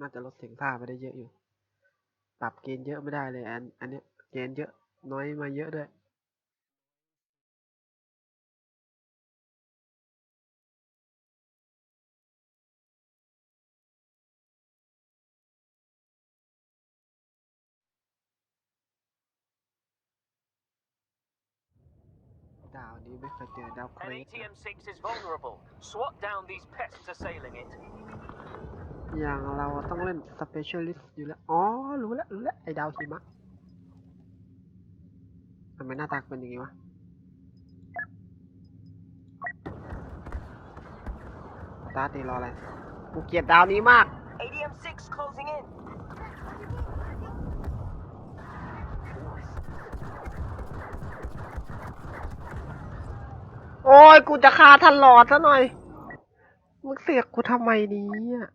น่าจะลดเสียงท่าไปได้เยอะอยู่ ปรับเกณฑ์เยอะไม่ได้เลยอันอันเนี้ยเกณฑ์เยอะน้อยมาเยอะด้วยดาวนี้ไม่เคยเจอดาวเครส ATM-6 is vulnerable. Swat down these pests assailing it. อย่างเราต้องเล่น specialist อยู่แล้ว อ๋อ รู้แล้ว รู้แล้ว ไอ้ดาวหิมะทำไมหน้าตาเป็นอย่างงี้วะ ตาร์ทดีรออะไร กูเกลียดดาวนี้มาก ATM-6 closing in. โอ้ย กูจะฆ่าท่านหลอดซะหน่อย มึงเสียกกูทำไมเนี้อะ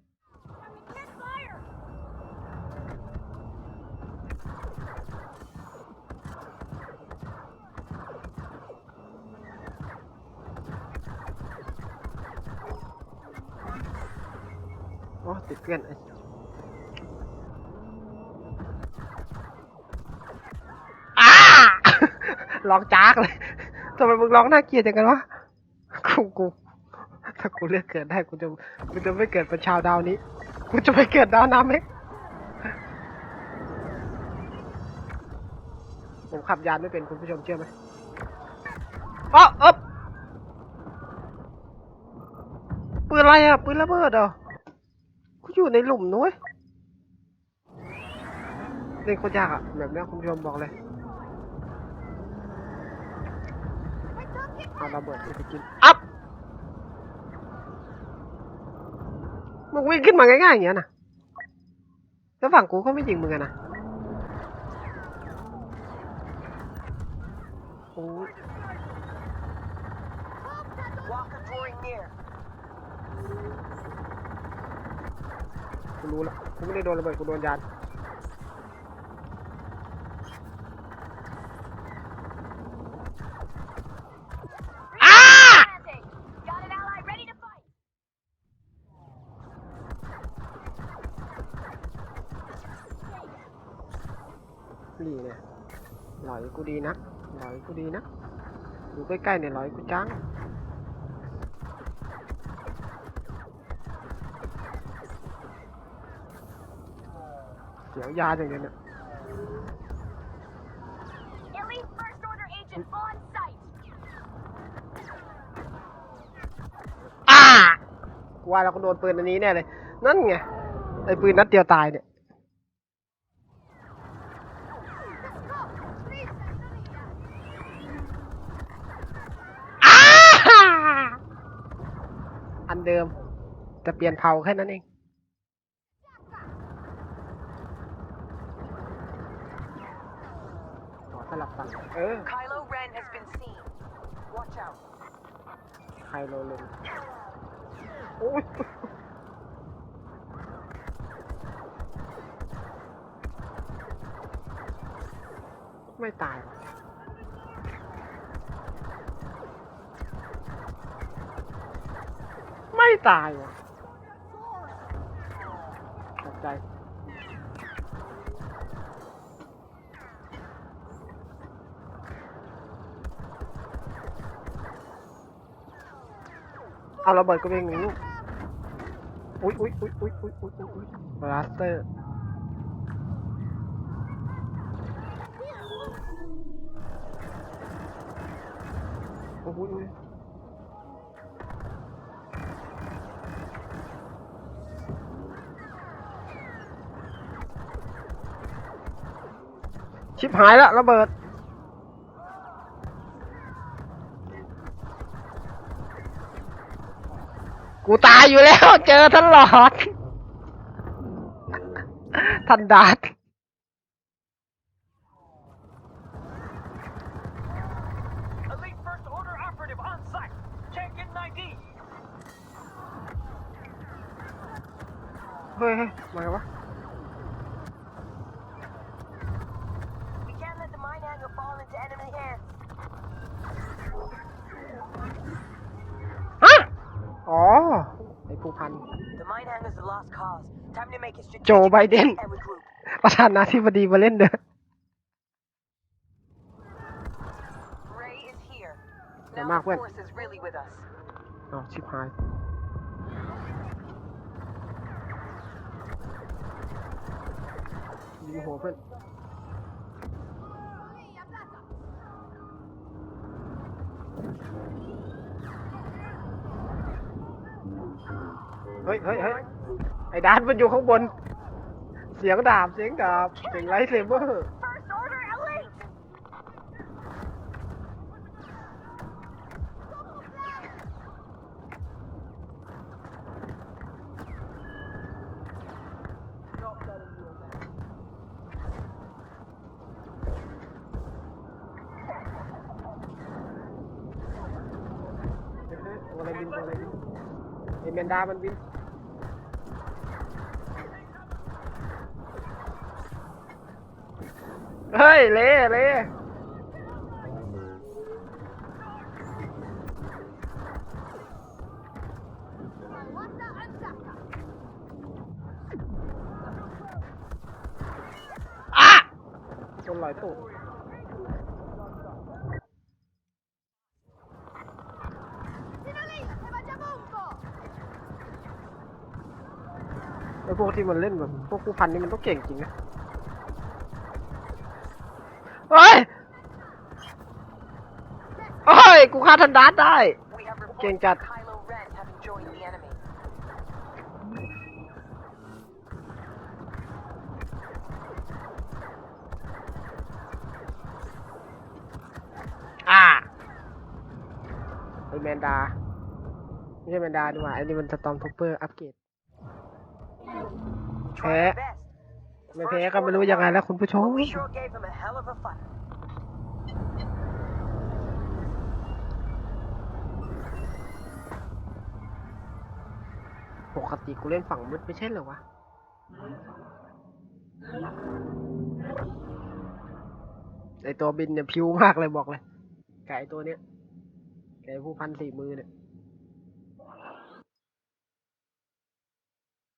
ติดเพื่อนไอ้อ้าร้องจากเลยทำไมมึงร้องน่าเกลียดจังกันวะกูกูถ้ากูเลือกเกิดได้กูจะกูจะไม่เกิดเป็นชาวดาวนี้กูจะไม่เกิดดาวน้ำเล็กผมขับยานไม่เป็นคุณผู้ชมเชื่อไหมอ๋อเอ๊บปืนอะไรอะปืนระเบิดเหรอ กูอยู่ในหลุมนุ้ยเล่นโคตรยากอะแบบเนี้ยคุณผู้ชมบอกเลยเอาระเบิดไปกินอัพมึงวิ่งขึ้นมาง่ายๆอย่างเงี้ยนะแล้วฝั่งกูก็ไม่ยิงมึงอะนะโอ้ กูรู้ละกูไม่ได้โดนระเบิดกูโดนยานอ้า Got an ally ready to fight. นี่เนี่ยหลอยกูดีนะหลอยกูดีนะอยู่ใกล้ๆเนี่ยหลอยกูจัง สียวยาอย่างเดียวเนี่ย Elite first order agent on site. อ้ากูว่าเราก็โดนปืนอันนี้แน่เลย นั่นไงไอ้ปืนนัดเดียวตายเนี่ยอ้าอันเดิมจะเปลี่ยนเผาแค่นั้นเอง ขอ สลับฝั่งเออ Kylo Ren has been seen. Watch out. ใครโรลงโอ้ยไม่ตายว่ะไม่ตายว่ะขอบใจ เอาระเบิดก็เป็นหนึ่งลูอุ้ยอุ้ยอุ้ยอุ้ยอุ้ยอุ้ยอุ้ยบลัสเตอร์โอ้โหชิบหายแล้ะระเบิด กูตายอยู่แล้ว เจอท่านหลอด ท่านดาดเฮ้ยมาเหรอ ผูกพัน โจไบเดน ประธานาธิบดีมาเล่นเด้อเมากเว้ยอ๋อชิบหาย ยิงหัวเพื่อน เฮ้ยเฮ้ยเฮ้ยไอ้ดานมันอยู่ข้างบน เสียงดาบเสียงดาบเสียงไลท์เซเบอร์ First order elite! ตัวอะไรบินตัวอะไรบิน ไอแมนดา มันบินเฮ้ย เละเละอะชนลอยตูด พวกที่มันเล่นแบบพวกผู้พันนี่มันต้องเก่งจริงนะเฮ้ยเฮ้ย กูฆ่าทันดาร์ดได้ We have reports King of Cat. Kylo Ren having joined the enemy. อ่าไอแมนดา ไม่ใช่แมนดาดีกว่าไอนี่มันสตอมทูเปอร์อัปเกรด Try our Eh. best. ไม่แพ้ก็ไม่รู้ยังไงแล้วคุณผู้ชมปกติกูเล่นฝั่งมืดไม่ใช่เหรอวะไอตัวบินเนี่ยพิวมากเลยบอกเลยไก่ตัวเนี้ยไก่ผู้พันสี่มือเนี่ย